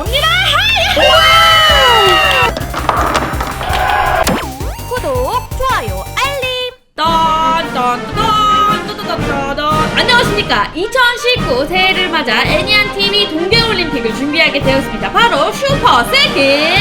갑니다. 구독, 좋아요, 알림. 딴딴딴딴딴딴딴 안녕하십니까 2019 새해를 맞아 애니안 팀이 동계올림픽을 준비하게 되었습니다 바로 슈퍼 세계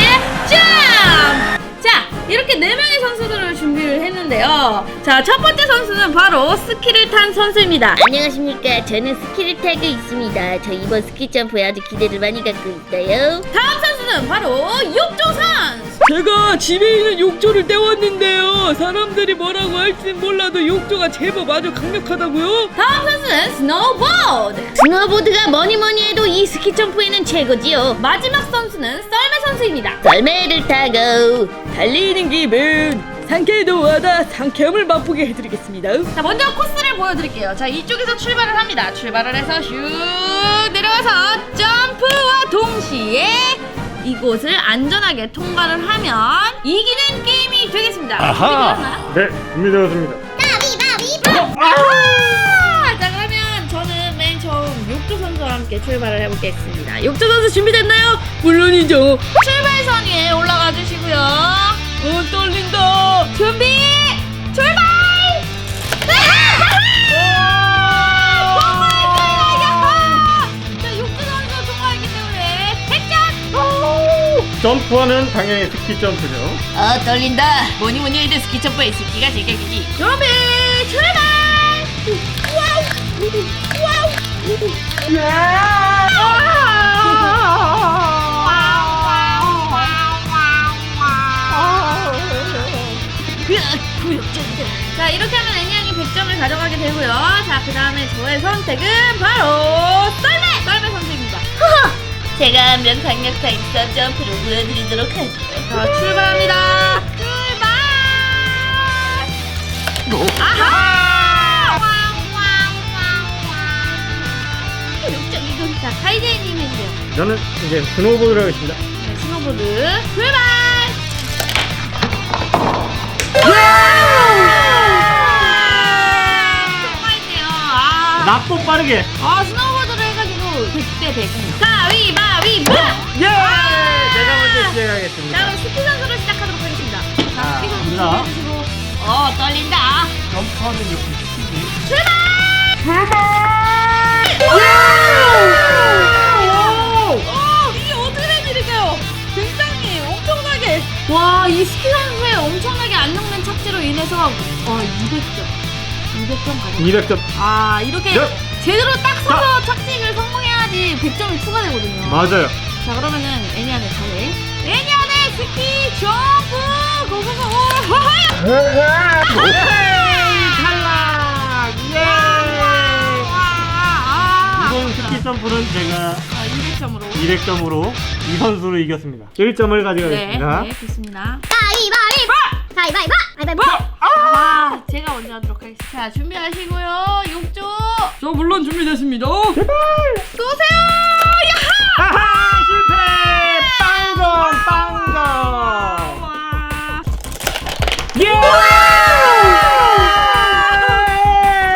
점! 자 이렇게 4명의 선수들을 준비를 했는데요 자 첫 번째 선수는 바로 스키를 탄 선수입니다 안녕하십니까. 저는 스키를 타고 있습니다. 저 이번 스키 점프에 아주 기대를 많이 갖고 있어요. 다음 선수는 바로 육조선 제가 집에 있는 욕조를 떼왔는데요. 사람들이 뭐라고 할진 몰라도 욕조가 제법 아주 강력하다고요? 다음 선수는 스노우보드 스노보드가 뭐니 뭐니 해도 이 스키 점프에는 최고지요. 마지막 선수는 썰매 선수입니다 썰매를 타고 달리는 기분 상쾌도 하다 상쾌함을 맛보게 해드리겠습니다. 자 먼저 코스를 보여드릴게요 자 이쪽에서 출발을 합니다 출발을 해서 슉 내려와서 점프와 동시에 이곳을 안전하게 통과를 하면 이기는 게임이 되겠습니다 준비되었나요? 네, 준비되었습니다. 함께 출발을 해보겠습니다 욕조 선수 준비됐나요? 물론이죠. 출발선 위에 올라가 주시고요 어 떨린다. 준비 출발! 100점! 점프하는 당연히 스키 점프죠. 어 떨린다. 뭐니 뭐니 해도 스키 점프에 스키가 제일 기지 준비 출발! 자 이렇게 하면 애니양이 100점을 가져가게 되고요. 자 그 다음에 저의 선택은 바로 썰매! 썰매 선수입니다. 제가 한 명 강력한 입선 점프를 보여드리도록 하죠. 자 출발합니다. 출발! 아하 카이제이님은요 저는 이제 스노우보드를 하겠습니다. 네, 스노보드 출발 통과했네요 아, 납도 빠르게. 아 스노보드를 해가지고 100대 100입니다 가위바위보 예! 아! 제가 먼저 자 시작하겠습니다. 그럼 스키 선수로 시작하도록 하겠습니다 자 자, 스키 선수 갑니다. 준비해주시고 어 떨린다 점프하는 역시 해서 와 200점 200점 가져 200점. 아 이렇게 네. 제대로 딱 서서 착지를 성공해야지 100점이 추가되거든요 맞아요. 자 그러면은 애니안의 차례 애니안의 스키 점프 고고고 하야 탈락! 예! 아, 이번 스키 점프는 제가 200점으로 200점으로 이 선수로 이겼습니다. 1점을 네, 가져가겠습니다. 네 좋습니다 가위바위보. 가위바위보. 가위바위보. 아, 제가 먼저 하도록 하겠습니다. 자, 준비하시고요. 욕조 저 물론 준비됐습니다. 쏘세요! 야하! 하하! 실패! 빵점! 빵점! 와. 예!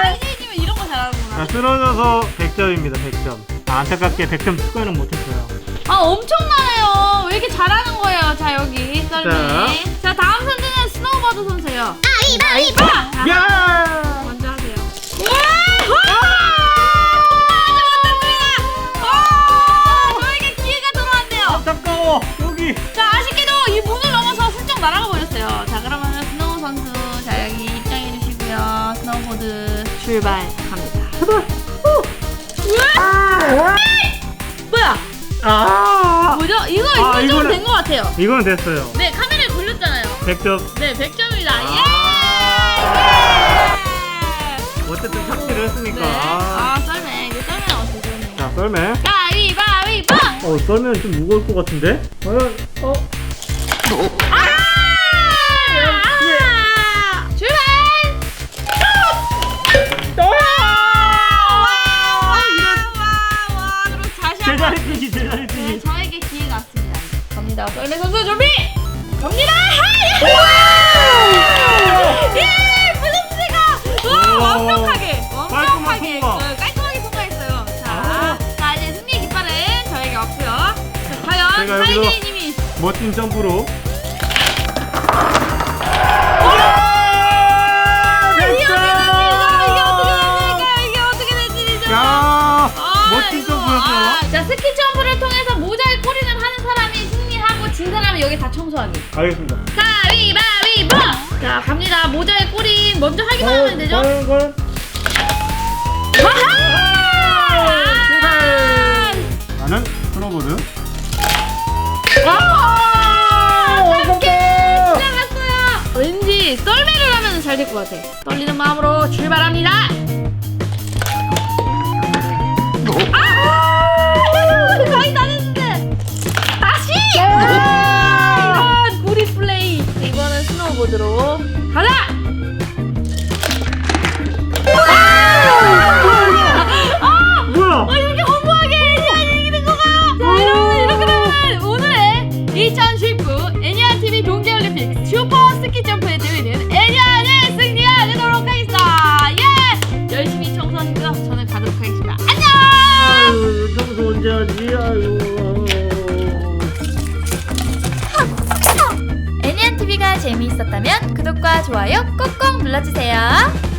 하이제이님은 이런 거 잘하는구나. 아, 쓰러져서 100점입니다. 100점. 아, 안타깝게 100점 추가는 못했어요. 아, 엄청 많아요. 왜 이렇게 잘하는 거예요? 자, 여기 썰매. 자, 다음 선수는 스노우보드 선수예요. 가위바위보. 자, 야! 먼저 하세요. 와! 저에게 기회가 돌아왔네요. 안타까워. 여기. 자 아쉽게도 이 문을 넘어서 슬쩍 날아가 버렸어요. 자 그러면 스노우 선수 자 여기 입장해 주시고요. 스노우보드 출발합니다. 우와! 뭐야? 아! 뭐죠? 이거 아, 이거 좀 이거는- 된 것 같아요. 이거는 됐어요. 네 걸렸잖아요. 100점. 네 100점입니다. 아. 예! 어쨌든 삭제를 했으니까. 네. 아 썰매 이거 썰매 어떻게 자, 썰매. 가위바위보. 어, 썰매는 좀 무거울 것 같은데? 과연, 어? 아! 출발! 와, 그럼 다시 한 번. 제자리 뛰기, 제자리 네, 뛰기. 저에게 기회가 왔습니다. 갑니다. 썰매 선수 준비! 우와. 완벽하게! 완벽하게! 통과. 어, 깔끔하게 통과했어요. 자, 아. 자, 이제 승리의 깃발은 저에게 왔고요. 자, 과연 제가 여기서 하이데이님이 멋진 점프로. 이게 어떻게 됩니까? 이게 어떻게? 야, 멋진 아이고, 점프였어요. 아, 자 스키 점프를 통해서 모자에 꼬리를 하는 사람이 승리하고 진 사람이 여기 다 청소하기. 알겠습니다. 가위바위보! 자 갑니다. 모자에 꼬리 먼저 하기만 하면 되죠? 과연, 과연. 아하! 나는 스노보드. 와! 함께 시작했어요. 왠지 썰매를 하면 잘 될 것 같아. 떨리는 마음으로 출발합니다. 재미있었다면 구독과 좋아요 꼭꼭 눌러주세요.